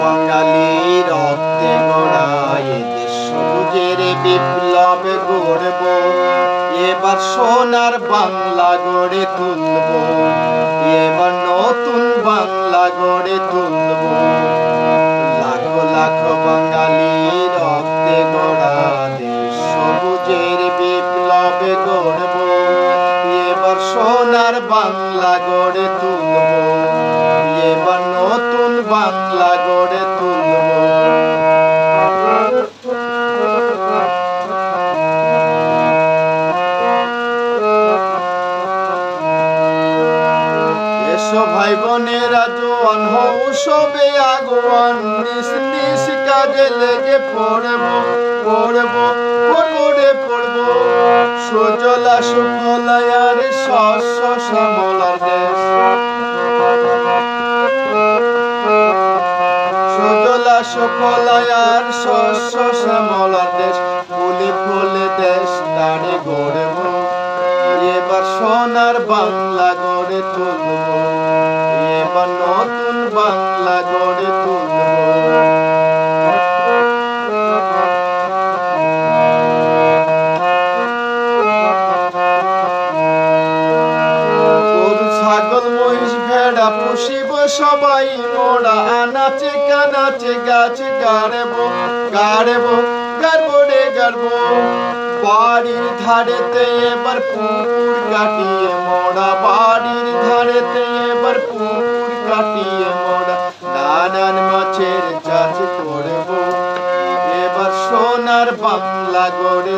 বাঙালি রক্তে গড়া এ দেশ সবুজের বিপ্লব গড়ব। এবার সোনার বাংলা গড়ে তুলব। এবার নতুন বাংলা গড়ে তুলব। লাখো লাখো বাঙালি রক্তে গড়া সবুজের বিপ্লব গড়ব। এবার সোনার বাংলা গড়ে তুলব। এবার বাংলা গড়ে তুলব। ভাই বোনেরা, জোয়ান হও সবে আগোয়ান নিস নিস কাজে লেগে পড়ব পড়ব পড়ে পড়ব। সুজলা সুফলায়ার শস্য শ্যামলার দেশ। সুজলা সুফলায়ার শস্য শ্যামলা দেশ, ফুলে ফুলে দেশ দাঁড়ে গড়ে এবার সোনার বাংলা গড়ে তুলব। ভেড়া পুষিব সবাই মোড়া আনাচে কানাচে গাছ গাড়ব গাড়ব গাড়ব রে গাড়ব। বাড়ির ধারেতে এবার পুকুর কাটিয়ে মোড়া, বাড়ির ধারেতে এবার পুকুর কাটিয়ে মোড়া, নানান মাছের চাষ করব। এবার সোনার বাংলা গড়ে